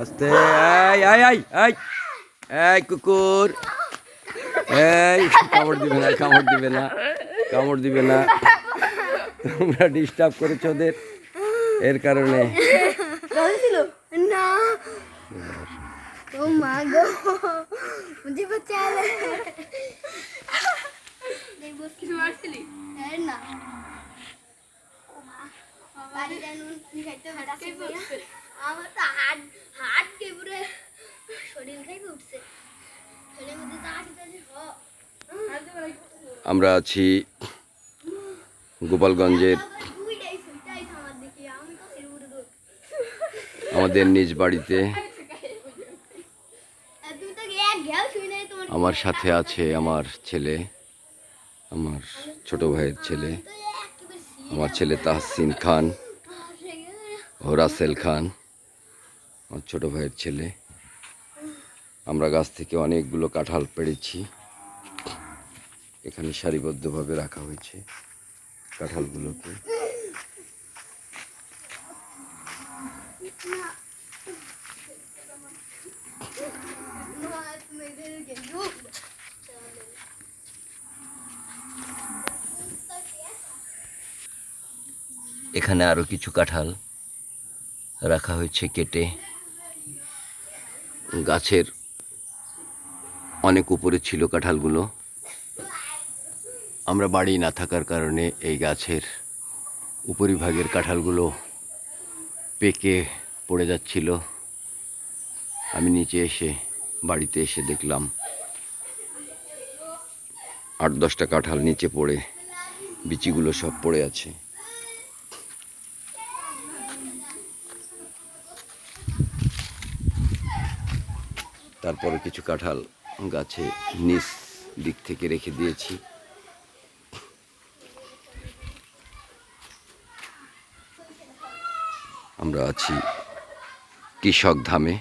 আস্তে এই এই এই এই এই কুকুর এই কামড় দিবে না কামড় দিবে না কামড় দিবে না। তোমরা ডিস্টার্ব করেছ ওদের এর কারণে। শরীর খাইবে উঠছে। আমরা আছি গোপালগঞ্জের আমাদের নিজ বাড়িতে। আমার সাথে আছে আমার ছেলে, আমার ছোট ভাইয়ের ছেলে, আমার ছেলে তাহসিন খান ও রাসেল খান, আমার ছোট ভাইয়ের ছেলে। আমরা গাছ থেকে অনেকগুলো কাঁঠাল পেড়েছি। এখানে সারিবদ্ধভাবে রাখা হয়েছে কাঁঠালগুলোকে। এখানে আরও কিছু কাঁঠাল রাখা হয়েছে কেটে। গাছের অনেক উপরে ছিল কাঁঠালগুলো। আমরা বাড়ি না থাকার কারণে এই গাছের উপরিভাগের কাঁঠালগুলো পেকে পড়ে যাচ্ছিল। আমি নিচে এসে বাড়িতে এসে দেখলাম, আট দশটা কাঁঠাল নিচে পড়ে, বিচিগুলো সব পড়ে আছে। তারপরে কিছু কাঁঠাল গাছে নিচ দিক থেকে রেখে দিয়েছি। আমরা আছি কৃষক ধামে।